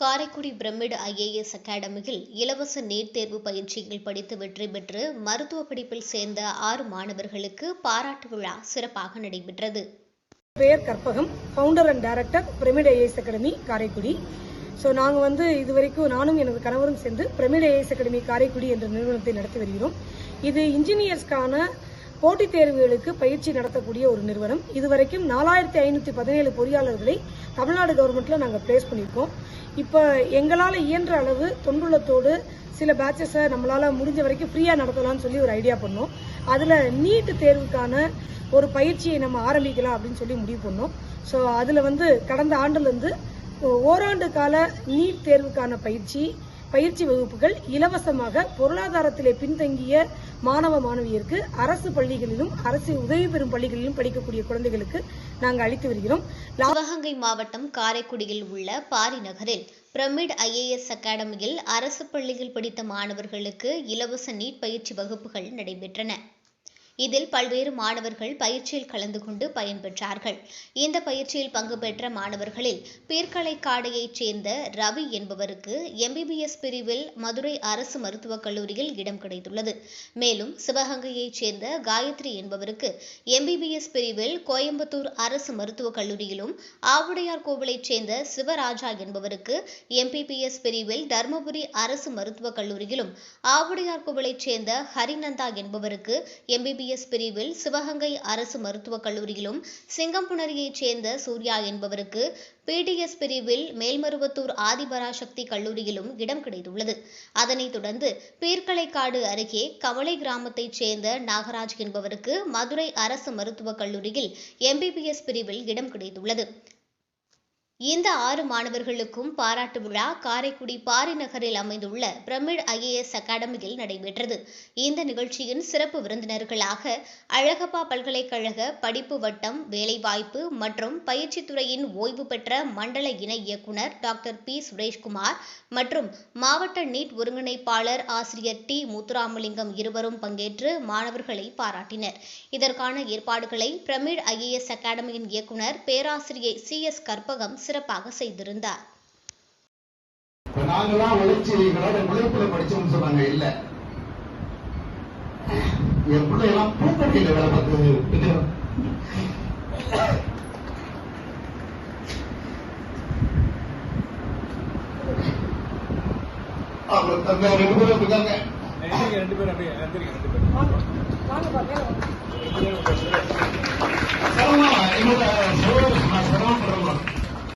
Karaikudi pyramid IAS அகாடமியில் இலவச NEET தேர்வு பயிற்சியில் படித்து வெற்றி பெற்று மருத்துவ படிப்பில் சேர்ந்த ஆறு மாணவர்களுக்கு பாராட்டு விழா சிறப்பாக நடைபெற்றது. பெயர் Karpagam founder and director pyramid IAS academy Karaikudi. So நாங்கள் வந்து இது வரைக்கும் நானும் எனது கணவரும் சேர்ந்து பிரமிட் ஐஏஎஸ் அகாடமி காரைக்குடி என்ற நிறுவனத்தை நடத்தி வருகிறோம். இது இன்ஜினியர்ஸ்க்கான போட்டித் தேர்வுகளுக்கு பயிற்சி நடத்தக்கூடிய ஒரு நிறுவனம். இதுவரைக்கும் நாலாயிரத்தி ஐநூற்றி பதினேழு பொறியாளர்களை தமிழ்நாடு கவர்மெண்ட்டில் நாங்கள் பிளேஸ் பண்ணியிருக்கோம். இப்போ எங்களால் இயன்ற அளவு தொண்டுள்ளத்தோடு சில பேட்சஸை நம்மளால் முடிஞ்ச வரைக்கும் ஃப்ரீயாக நடத்தலாம்னு சொல்லி ஒரு ஐடியா பண்ணோம். அதில் நீட் தேர்வுக்கான ஒரு பயிற்சியை நம்ம ஆரம்பிக்கலாம் அப்படின்னு சொல்லி முடிவு பண்ணோம். ஸோ அதில் வந்து கடந்த ஆண்டுலேருந்து ஓராண்டு கால நீட் தேர்வுக்கான பயிற்சி பயிற்சி வகுப்புகள் இலவசமாக பொருளாதாரத்திலே பின்தங்கிய மாணவ மாணவியருக்கு அரசு பள்ளிகளிலும் அரசு உதவி பெறும் பள்ளிகளிலும் படிக்கக்கூடிய குழந்தைகளுக்கு நாங்கள் அளித்து வருகிறோம். சிவகங்கை மாவட்டம் காரைக்குடியில் உள்ள பாரி நகரில் பிரமிட் ஐஏஎஸ் அகாடமியில் அரசு பள்ளியில் படித்த மாணவர்களுக்கு இலவச நீட் பயிற்சி வகுப்புகள் நடைபெற்றன. இதில் பல்வேறு மாணவர்கள் பயிற்சியில் கலந்து கொண்டு பயன்பெற்றார்கள் இந்த பயிற்சியில் பங்கு பெற்ற மாணவர்களில் பீர்க்கலைக்காடையைச் சேர்ந்த ரவி என்பவருக்கு எம்பிபிஎஸ் பிரிவில் மதுரை அரசு மருத்துவக் கல்லூரியில் இடம் கிடைத்துள்ளது. மேலும் சிவகங்கையைச் சேர்ந்த காயத்ரி என்பவருக்கு எம்பிபிஎஸ் பிரிவில் கோயம்புத்தூர் அரசு மருத்துவக் கல்லூரியிலும் ஆவுடையார் கோவிலைச் சேர்ந்த சிவராஜா என்பவருக்கு எம்பிபிஎஸ் பிரிவில் தருமபுரி அரசு மருத்துவக் கல்லூரியிலும் ஆவுடையார் கோவிலைச் சேர்ந்த ஹரிநந்தா என்பவருக்கு எம்பிபிஎஸ் பிரிவில் சிவகங்கை அரசு மருத்துவக் கல்லூரியிலும் சிங்கம்புணரியைச் சேர்ந்த சூர்யா என்பவருக்கு பிடிஎஸ் பிரிவில் மேல்மருவத்தூர் ஆதிபராசக்தி கல்லூரியிலும் இடம் கிடைத்துள்ளது. அதனைத் தொடர்ந்து பீர்க்கலைக்காடு அருகே கவலை கிராமத்தைச் சேர்ந்த நாகராஜ் என்பவருக்கு மதுரை அரசு மருத்துவக் கல்லூரியில் எம்பிபிஎஸ் பிரிவில் இடம் கிடைத்துள்ளது. இந்த ஆறு மாணவர்களுக்கும் பாராட்டு விழா காரைக்குடி பாரி நகரில் அமைந்துள்ள பிரமிட் ஐஏஎஸ் அகாடமியில் நடைபெற்றது. இந்த நிகழ்ச்சியின் சிறப்பு விருந்தினர்களாக அழகப்பா பல்கலைக்கழக படிப்பு வட்டம் வேலைவாய்ப்பு மற்றும் பயிற்சித்துறையின் ஓய்வு பெற்ற மண்டல இணை இயக்குனர் டாக்டர் பி. சுரேஷ்குமார் மற்றும் மாவட்ட நீட் ஒருங்கிணைப்பாளர் ஆசிரியர் டி. முத்துராமலிங்கம் இருவரும் பங்கேற்று மாணவர்களை பாராட்டினர். இதற்கான ஏற்பாடுகளை பிரமிட் ஐஏஎஸ் அகாடமியின் இயக்குனர் பேராசிரியை சி. எஸ். கற்பகம் சிறப்பாக செய்திருந்தார். இப்ப நாங்கெல்லாம் உழைச்சி எங்களோட உழைப்புல படிச்சோம்னு சொன்னாங்க இல்ல? என் பிள்ளையெல்லாம் பூக்கடையில வேலை பார்த்தது அவங்க தங்க ரெண்டு பேரும் இருக்காங்க ரெண்டு அப்படியே ரெண்டு என்னோட